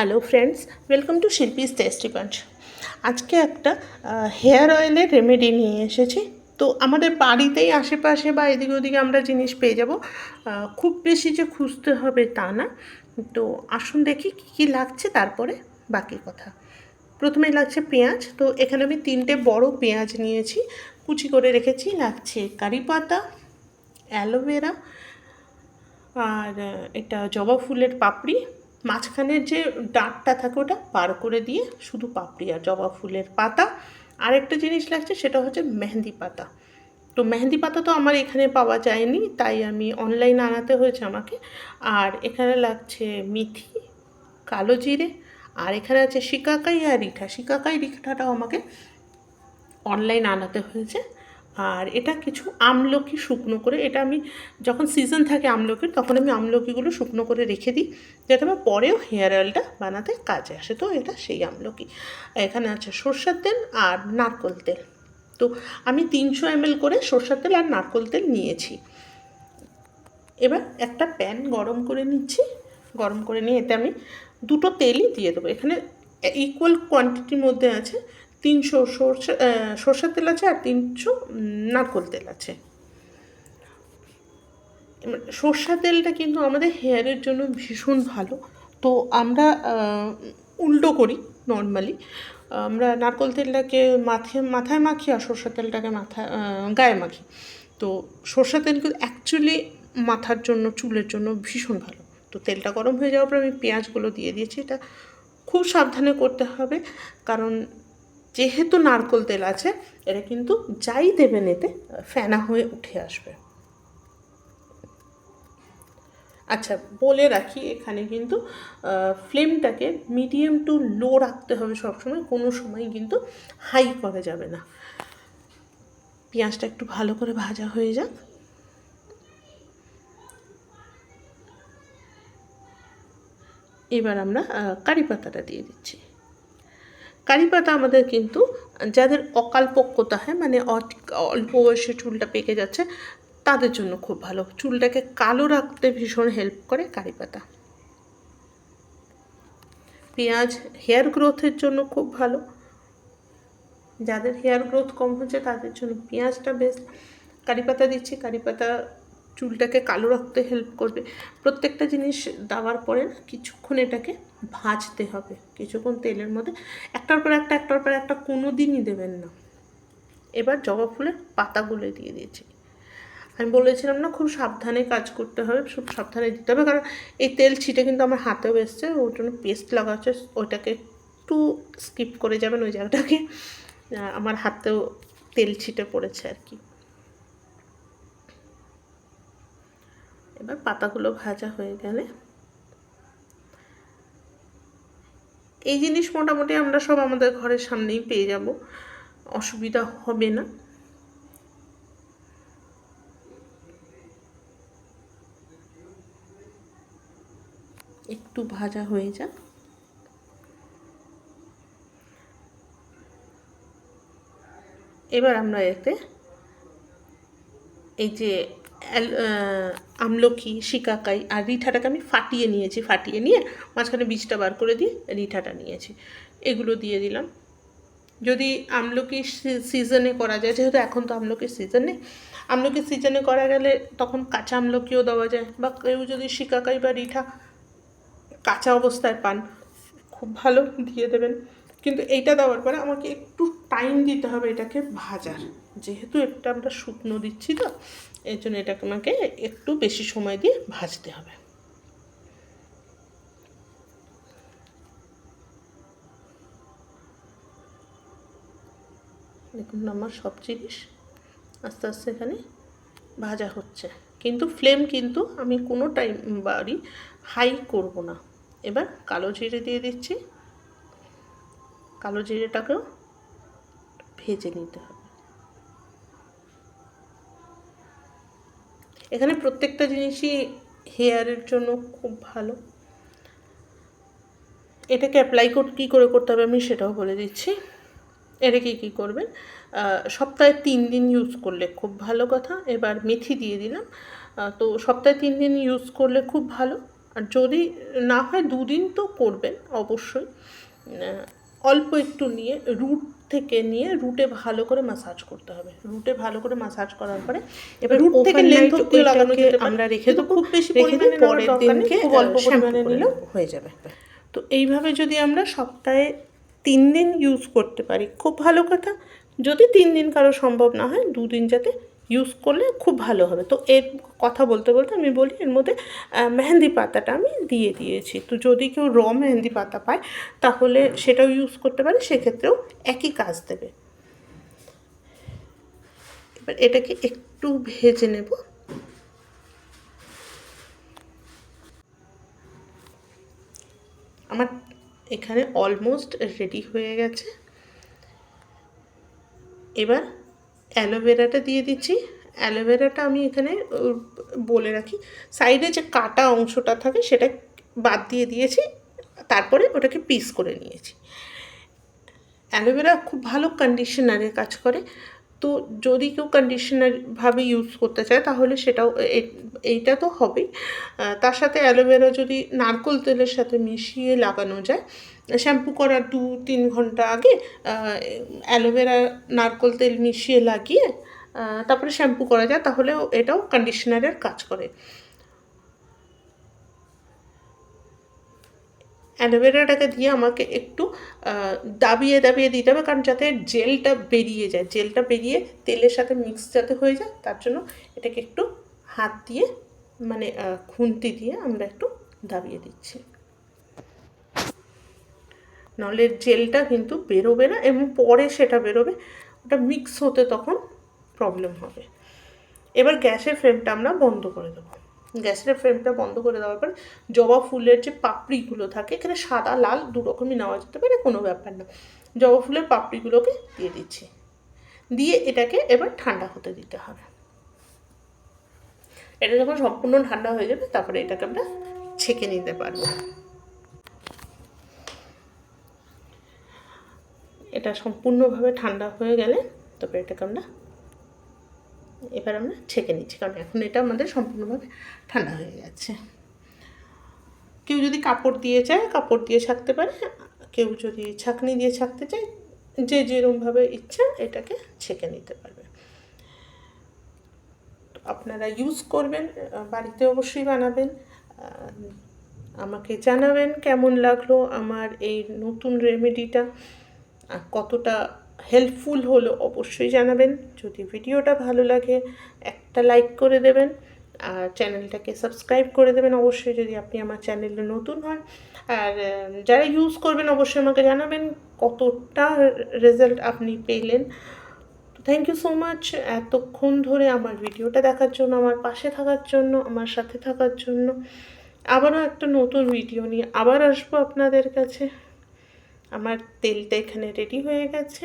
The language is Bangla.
Hello friends welcome to Shilpi's tasty punch আজকে একটা হেয়ার অয়েলের রেমেডি নিয়ে এসেছি। তো আমাদের বাড়িতেই আশেপাশে বা এদিকে ওদিকে আমরা জিনিস পেয়ে যাব। খুব বেশি যে খুঁজতে হবে তা না। তো আসুন দেখি কী কী লাগছে তারপরে বাকি কথা। প্রথমেই লাগছে পেঁয়াজ। তো এখানে আমি তিনটে বড় পেঁয়াজ নিয়েছি। কুচি করে রেখেছি। লাগছে কারি পাতা, অ্যালোভেরা, আর এটা জবা ফুলের পাপড়ি। মাঝখানের যে ডাঁটটা থাকে ওটা বার করে দিয়ে শুধু পাপড়ি আর জবা ফুলের পাতা। আরেকটা জিনিস লাগছে, সেটা হচ্ছে মেহেন্দি পাতা। তো মেহেন্দি পাতা তো আমার এখানে পাওয়া যায়নি, তাই আমি অনলাইনে আনাতে হয়েছে আমাকে। আর এখানে লাগছে মিথি, কালো জিরে, আর এখানে আছে শিকাকাই আর রিঠা। শিকাকাই রিঠাটাও আমাকে অনলাইন আনাতে হয়েছে। আর এটা কিছু আমলকি শুকনো করে, এটা আমি যখন সিজন থাকে আমলকির, তখন আমি আমলকিগুলো শুকনো করে রেখে দিই, যাতে আমার পরেও হেয়ার অয়েলটা বানাতে কাজে আসে। তো এটা সেই আমলকি। এখানে আছে সর্ষের তেল আর নারকোল তেল। তো আমি তিনশো এমএল করে সর্ষের তেল আর নারকোল তেল নিয়েছি। এবার একটা প্যান গরম করে নিচ্ছি। গরম করে নিয়ে এতে আমি দুটো তেলই দিয়ে দেবো। এখানে ইকুয়াল কোয়ান্টিটির মধ্যে আছে তিনশো সর্ষে সর্ষের তেল আছে আর তিনশো নারকোল তেল আছে। সর্ষের তেলটা কিন্তু আমাদের হেয়ারের জন্য ভীষণ ভালো। তো আমরা উল্টো করি নর্মালি আমরা নারকোল তেলটাকে মাথায় মাথায় মাখি আর সর্ষের তেলটাকে মাথায় গায়ে মাখি। তো সর্ষের তেল কিন্তু অ্যাকচুয়ালি মাথার জন্য, চুলের জন্য ভীষণ ভালো। তো তেলটা গরম হয়ে যাওয়ার পর আমি পেঁয়াজগুলো দিয়ে দিয়েছি। এটা খুব সাবধানে করতে হবে। কারণ যেহেতু নারকোল তেল আছে এটা কিন্তু যাই দেবেন এতে ফেনা হয়ে উঠে আসবে। আচ্ছা বলে রাখি, এখানে কিন্তু ফ্লেমটাকে মিডিয়াম টু লো রাখতে হবে সবসময়, কোনো সময় কিন্তু হাই করা যাবে না। পেঁয়াজটা একটু ভালো করে ভাজা হয়ে যাক। এবার আমরা কারি পাতাটা দিয়ে দিচ্ছি। কারি পাতা আমাদের কিন্তু যাদের অকালপক্যতা হয় মানে অট- অল্প বয়সে চুলটা পেকে যাচ্ছে, তাদের জন্য খুব ভালো। চুলটাকে কালো রাখতে ভীষণ হেল্প করে কারি পাতা পেঁয়াজ হেয়ার গ্রোথের জন্য খুব ভালো। যাদের হেয়ার গ্রোথ কম হচ্ছে, তাদের জন্য পেঁয়াজটা বেশ কারি পাতা দিচ্ছি কারি পাতা চুলটাকে কালো রাখতে হেল্প করবে। প্রত্যেকটা জিনিস দেওয়ার পরে না কিছুক্ষণ এটাকে ভাজতে হবে। কিছুক্ষণ তেলের মধ্যে। একটার পর একটা, একটার পর একটা কোনো দিনই দেবেন না। এবার জবা ফুলের পাতাগুলো দিয়ে দিয়েছি। আমি বলেছিলাম না খুব সাবধানে কাজ করতে হবে, খুব সাবধানে দিতে হবে। কারণ এই তেল ছিটে কিন্তু আমার হাতেও এসছে, ওর জন্য পেস্ট লাগা হচ্ছে ওইটাকে একটু স্কিপ করে যাবেন ওই জায়গাটাকে। আমার হাতেও তেল ছিটে পড়েছে আর কি। এবার পাতাগুলো ভাজা হয়ে গেলে এই জিনিস মোটামুটি আমরা সব আমাদের ঘরের সামনেই পেয়ে যাব। অসুবিধা হবে না। একটু ভাজা হয়ে যাক। এবার আমরা এতে এই যে আমলকি, শিকাকাই আর রিঠাটাকে আমি ফাটিয়ে নিয়েছি, ফাটিয়ে নিয়ে মাঝখানে বীজটা বার করে দিয়ে রিঠাটা নিয়েছি। এগুলো দিয়ে দিলাম। যদি আমলকি সিজনে করা যায়, যেহেতু এখন তো আমলকির সিজন আমলকির সিজনে করা গেলে তখন কাঁচা আমলকিও দেওয়া যায় বা কেউ যদি শিকাকাই বা রিঠা কাঁচা অবস্থায় পান, খুব ভালো দিয়ে দেবেন। কিন্তু এইটা দেওয়ার পরে আমাকে একটু টাইম দিতে হবে এটাকে ভাজার। যেহেতু এটা আমরা শুকনো দিচ্ছি তো এর জন্য এটাকে আমাকে একটু বেশি সময় দিয়ে ভাজতে হবে। দেখুন আমার সব জিনিস আস্তে আস্তে এখানে ভাজা হচ্ছে। কিন্তু ফ্লেম কিন্তু আমি কোনো টাইম বাড়ি হাই করব না। এবার কালো জিরে দিয়ে দিচ্ছি। কালো জিরেটাকেও ভেজে নিতে হবে। এখানে প্রত্যেকটা জিনিসই হেয়ারের জন্য খুব ভালো। এটাকে অ্যাপ্লাই কী করে করতে হবে আমি সেটাও বলে দিচ্ছি। এটাকে কী করবেন? সপ্তাহে তিন দিন ইউজ করলে খুব ভালো কথা। এবার মেথি দিয়ে দিলাম। তো সপ্তাহে তিন দিন ইউজ করলে খুব ভালো। আর যদি না হয় দুদিন তো করবেন অবশ্যই। অল্প একটু নিয়ে রুট থেকে নিয়ে রুটে ভালো করে মাসাজ করতে হবে। রুটে ভালো করে মাসাজ করার পরে এবার রুট থেকে লেন্থ অব্দি লাগানো। আমরা রেখে দেবো। খুব বেশি রেখে দিই পরের দিনকে অল্প পরিমাণে নিলেও হয়ে যাবে। তো এইভাবে যদি আমরা সপ্তাহে তিন দিন ইউজ করতে পারি খুব ভালো কথা। যদি তিন দিন কারও সম্ভব না হয় দুদিন যাতে ইউজ করলে খুব ভালো হবে। তো এর কথা বলতে বলতে আমি বলি, এর মধ্যে মেহেন্দি পাতাটা আমি দিয়ে দিয়েছি। তো যদি কেউ র মেহেন্দি পাতা পায়, তাহলে সেটাও ইউজ করতে পারে, সেক্ষেত্রেও একই কাজ দেবে। এবার এটাকে একটু ভেজে নেব। আমার এখানে অলমোস্ট রেডি হয়ে গেছে। এবার অ্যালোভেরাটা দিয়ে দিচ্ছি। অ্যালোভেরাটা আমি এখানে বলে রাখি, সাইডে যে কাটা অংশটা থাকে সেটা বাদ দিয়ে দিয়েছি, তারপরে ওটাকে পিস করে নিয়েছি। অ্যালোভেরা খুব ভালো কন্ডিশনারে কাজ করে। তো যদি কেউ কন্ডিশনারভাবে ইউজ করতে চায়, তাহলে সেটাও এইটা তো হবেই। তার সাথে অ্যালোভেরা যদি নারকোল তেলের সাথে মিশিয়ে লাগানো যায়, শ্যাম্পু করার দু তিন ঘণ্টা আগে অ্যালোভেরা নারকোল তেল মিশিয়ে লাগিয়ে তারপরে শ্যাম্পু করা যায়, তাহলেও এটাও কন্ডিশনারের কাজ করে। অ্যালোভেরাটাকে দিয়ে আমাকে একটু দাবিয়ে দাবিয়ে দিতে হবে, কারণ যাতে জেলটা বেরিয়ে যায়। জেলটা বেরিয়ে তেলের সাথে মিক্স যাতে হয়ে যায়, তার জন্য এটাকে একটু হাত দিয়ে মানে খুন্তি দিয়ে আমরা একটু দাবিয়ে দিচ্ছি। নাহলে জেলটা কিন্তু বেরোবে না, এবং পরে সেটা বেরোবে, ওটা মিক্স হতে তখন প্রবলেম হবে। এবার গ্যাসের ফ্লেমটা আমরা বন্ধ করে দেবো। গ্যাসের ফ্লেমটা বন্ধ করে দেওয়ার পর জবা ফুলের যে পাপড়িগুলো থাকে, এখানে সাদা, লাল দু রকমই নেওয়া যেতে পারে, কোনো ব্যাপার না। জবা ফুলের পাপড়িগুলোকে দিয়ে দিচ্ছি। দিয়ে এটাকে এবার ঠান্ডা হতে দিতে হবে। এটা যখন সম্পূর্ণ ঠান্ডা হয়ে যাবে, তারপরে এটাকে আমরা ছেঁকে নিতে পারব। এটা সম্পূর্ণভাবে ঠান্ডা হয়ে গেলে তবে এটাকে আমরা এবার আমরা ছেঁকে নিচ্ছি, কারণ এখন এটা আমাদের সম্পূর্ণভাবে ঠান্ডা হয়ে গেছে। কেউ যদি কাপড় দিয়ে চায়, কাপড় দিয়ে ছাকতে পারে। কেউ যদি ছাকনি দিয়ে ছাকতে চায়, যে যেরমভাবে ইচ্ছা এটাকে ছেঁকে নিতে পারবে। আপনারা ইউজ করবেন, বাড়িতে অবশ্যই বানাবেন। আমাকে জানাবেন কেমন লাগল আমার এই নতুন রেমেডিটা কতটা হেল্পফুল হলো অবশ্যই জানাবেন। যদি ভিডিওটা ভালো লাগে, একটা লাইক করে দেবেন আর চ্যানেলটাকে সাবস্ক্রাইব করে দেবেন। অবশ্যই যদি আপনি আমার চ্যানেলে নতুন হন আর যারা ইউজ করবেন অবশ্যই আমাকে জানাবেন কতটা রেজাল্ট আপনি পেলেন। তো থ্যাংক ইউ সো মাচ এতক্ষণ ধরে আমার ভিডিওটা দেখার জন্য, আমার পাশে থাকার জন্য, আমার সাথে থাকার জন্য আবারও একটা নতুন ভিডিও নিয়ে আবার আসব আপনাদের কাছে। আমার তেলটা এখানে রেডি হয়ে গেছে।